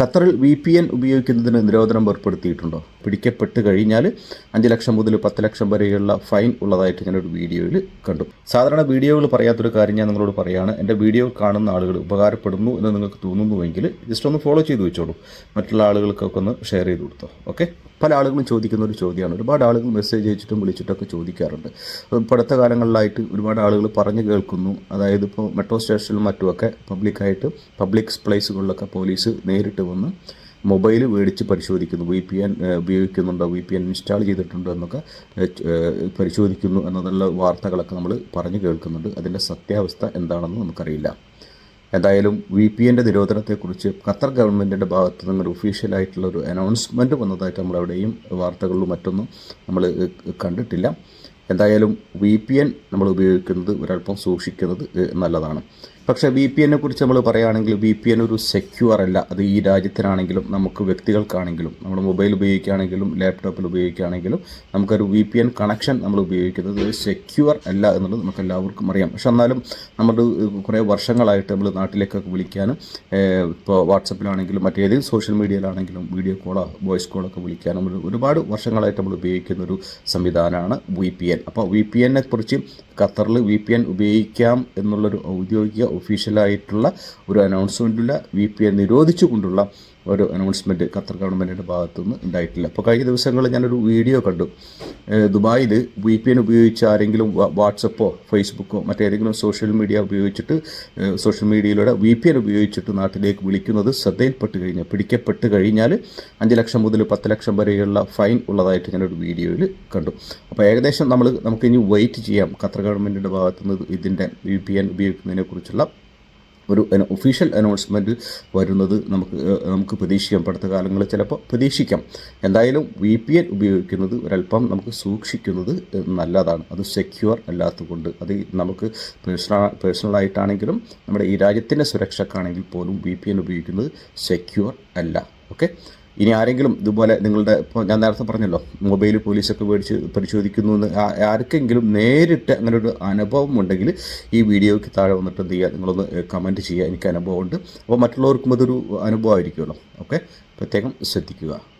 ഖത്തറിൽ V P N ഉപയോഗിക്കുന്നതിന് നിരോധനം ഏർപ്പെടുത്തിയിട്ടുണ്ടോ? പിടിക്കപ്പെട്ട് കഴിഞ്ഞാൽ അഞ്ച് ലക്ഷം മുതൽ പത്ത് ലക്ഷം വരെയുള്ള ഫൈൻ ഉള്ളതായിട്ട് ഞാനൊരു വീഡിയോയിൽ കണ്ടു. സാധാരണ വീഡിയോകൾ പറയാത്തൊരു കാര്യം ഞാൻ നിങ്ങളോട് പറയുകയാണ് എന്റെ വീഡിയോ കാണുന്ന ആളുകൾ ഉപകാരപ്പെടുന്നു എന്ന് നിങ്ങൾക്ക് തോന്നുന്നുവെങ്കിൽ ജസ്റ്റ് ഒന്ന് ഫോളോ ചെയ്ത് വെച്ചോളൂ. മറ്റുള്ള ആളുകൾക്കൊക്കെ ഒന്ന് ഷെയർ ചെയ്ത് കൊടുത്തോ. ഓക്കെ? പല ആളുകളും ചോദിക്കുന്ന ഒരു ചോദ്യമാണ്. ഒരുപാട് ആളുകൾ മെസ്സേജ് അയച്ചിട്ടും വിളിച്ചിട്ടൊക്കെ ചോദിക്കാറുണ്ട്. ഇപ്പോൾ അടുത്ത കാലങ്ങളിലായിട്ട് ഒരുപാട് ആളുകൾ പറഞ്ഞു കേൾക്കുന്നു. അതായത് ഇപ്പോൾ മെട്രോ സ്റ്റേഷനിലും മറ്റുമൊക്കെ പബ്ലിക്കായിട്ട് പബ്ലിക് പ്ലേസുകളിലൊക്കെ പോലീസ് നേരിട്ട് വന്ന് മൊബൈൽ മേടിച്ച് പരിശോധിക്കുന്നു. വി പി എൻ ഉപയോഗിക്കുന്നുണ്ടോ വി പി എൻ ഇൻസ്റ്റാൾ ചെയ്തിട്ടുണ്ടോ എന്നൊക്കെ പരിശോധിക്കുന്നു എന്നതുള്ള വാർത്തകളൊക്കെ നമ്മൾ പറഞ്ഞു കേൾക്കുന്നുണ്ട്. അതിന്റെ സത്യാവസ്ഥ എന്താണെന്ന് നമുക്കറിയില്ല. എന്തായാലും വി പി എന്റെ നിരോധനത്തെക്കുറിച്ച് ഖത്തർ ഗവൺമെന്റിന്റെ ഭാഗത്ത് നിന്ന് ഒഫീഷ്യലായിട്ടുള്ള ഒരു അനൗൺസ്മെന്റ് വന്നതായിട്ട് നമ്മൾ എവിടെയും വാർത്തകളിലും മറ്റൊന്നും നമ്മൾ കണ്ടിട്ടില്ല. എന്തായാലും വി പി എൻ നമ്മൾ ഉപയോഗിക്കുന്നത് ഒരല്പം സൂക്ഷിക്കുന്നത് നല്ലതാണ്. പക്ഷേ വി പി എന്നെ കുറിച്ച് നമ്മൾ പറയുകയാണെങ്കിൽ വി പി എൻ ഒരു സെക്യൂർ അല്ല. അത് ഈ രാജ്യത്തിനാണെങ്കിലും നമുക്ക് വ്യക്തികൾക്കാണെങ്കിലും നമ്മൾ മൊബൈൽ ഉപയോഗിക്കുകയാണെങ്കിലും ലാപ്ടോപ്പിൽ ഉപയോഗിക്കുകയാണെങ്കിലും നമുക്കൊരു വി പി എൻ കണക്ഷൻ നമ്മൾ ഉപയോഗിക്കുന്നത് സെക്യൂർ അല്ല എന്നുള്ളത് നമുക്ക് എല്ലാവർക്കും അറിയാം. പക്ഷെ എന്നാലും നമ്മൾ കുറേ വർഷങ്ങളായിട്ട് നമ്മൾ നാട്ടിലേക്കൊക്കെ വിളിക്കാനും ഇപ്പോൾ വാട്സപ്പിലാണെങ്കിലും മറ്റേതെങ്കിലും സോഷ്യൽ മീഡിയയിലാണെങ്കിലും വീഡിയോ കോളോ വോയിസ് കോളൊക്കെ വിളിക്കാൻ നമ്മൾ ഒരുപാട് വർഷങ്ങളായിട്ട് നമ്മൾ ഉപയോഗിക്കുന്ന ഒരു സംവിധാനമാണ് വി പി എൻ. അപ്പോൾ വി പി എന്നെ കുറിച്ച് ഖത്തറിൽ വി പി എൻ ഉപയോഗിക്കാം എന്നുള്ളൊരു ഔദ്യോഗിക ഒഫീഷ്യലായിട്ടുള്ള ഒരു അനൗൺസ്മെന്റില്ല വി പി എ നിരോധിച്ചുകൊണ്ടുള്ള ഒരു അനൗൺസ്മെന്റ് ഖത്തർ ഗവൺമെന്റിന്റെ ഭാഗത്തുനിന്ന് ഉണ്ടായിട്ടില്ല. അപ്പോൾ കഴിഞ്ഞ ദിവസങ്ങളിൽ ഞാനൊരു വീഡിയോ കണ്ടു. ദുബായിൽ വി പി എൻ ഉപയോഗിച്ച് ആരെങ്കിലും വാട്സപ്പോ ഫേസ്ബുക്കോ മറ്റേതെങ്കിലും സോഷ്യൽ മീഡിയ ഉപയോഗിച്ചിട്ട് സോഷ്യൽ മീഡിയയിലൂടെ വി പി എൻ ഉപയോഗിച്ചിട്ട് നാട്ടിലേക്ക് വിളിക്കുന്നത് ശ്രദ്ധയിൽപ്പെട്ട് കഴിഞ്ഞാൽ പിടിക്കപ്പെട്ട് കഴിഞ്ഞാൽ അഞ്ച് ലക്ഷം മുതൽ പത്ത് ലക്ഷം വരെയുള്ള ഫൈൻ ഉള്ളതായിട്ട് ഞാനൊരു വീഡിയോയിൽ കണ്ടു. അപ്പോൾ ഏകദേശം നമ്മൾ നമുക്ക് ഇനി വെയിറ്റ് ചെയ്യാം. ഖത്തർ ഗവൺമെന്റിന്റെ ഭാഗത്തുനിന്ന് ഇതിന്റെ വി പി എൻ ഉപയോഗിക്കുന്നതിനെക്കുറിച്ചുള്ള ഒരു ഒഫീഷ്യൽ അനൗൺസ്മെന്റ് വരുന്നത് നമുക്ക് നമുക്ക് പ്രതീക്ഷിക്കാം. അടുത്ത കാലങ്ങളിൽ ചിലപ്പോൾ പ്രതീക്ഷിക്കാം. എന്തായാലും വി പി എൻ ഉപയോഗിക്കുന്നത് ഒരല്പം നമുക്ക് സൂക്ഷിക്കുന്നത് നല്ലതാണ്. അത് സെക്യൂർ അല്ലാത്തതുകൊണ്ട്. അത് നമുക്ക് പേഴ്സണൽ പേഴ്സണലായിട്ടാണെങ്കിലും നമ്മുടെ ഈ രാജ്യത്തിന്റെ സുരക്ഷക്കാണെങ്കിൽ പോലും വി പി എൻ ഉപയോഗിക്കുന്നത് സെക്യൂർ അല്ല. ഓക്കെ ഇനി ആരെങ്കിലും ഇതുപോലെ നിങ്ങളുടെ ഇപ്പോൾ ഞാൻ നേരത്തെ പറഞ്ഞല്ലോ മൊബൈൽ പോലീസൊക്കെ മേടിച്ച് പരിശോധിക്കുന്നു എന്ന് ആർക്കെങ്കിലും നേരിട്ട് അങ്ങനെ ഒരു അനുഭവം ഉണ്ടെങ്കിൽ ഈ വീഡിയോയ്ക്ക് താഴെ വന്നിട്ട് എന്ത് ചെയ്യുക നിങ്ങളൊന്ന് കമന്റ് ചെയ്യുക. എനിക്ക് അനുഭവമുണ്ട്. അപ്പോൾ മറ്റുള്ളവർക്കും അതൊരു അനുഭവമായിരിക്കുമല്ലോ. ഓക്കെ പ്രത്യേകം ശ്രദ്ധിക്കുക.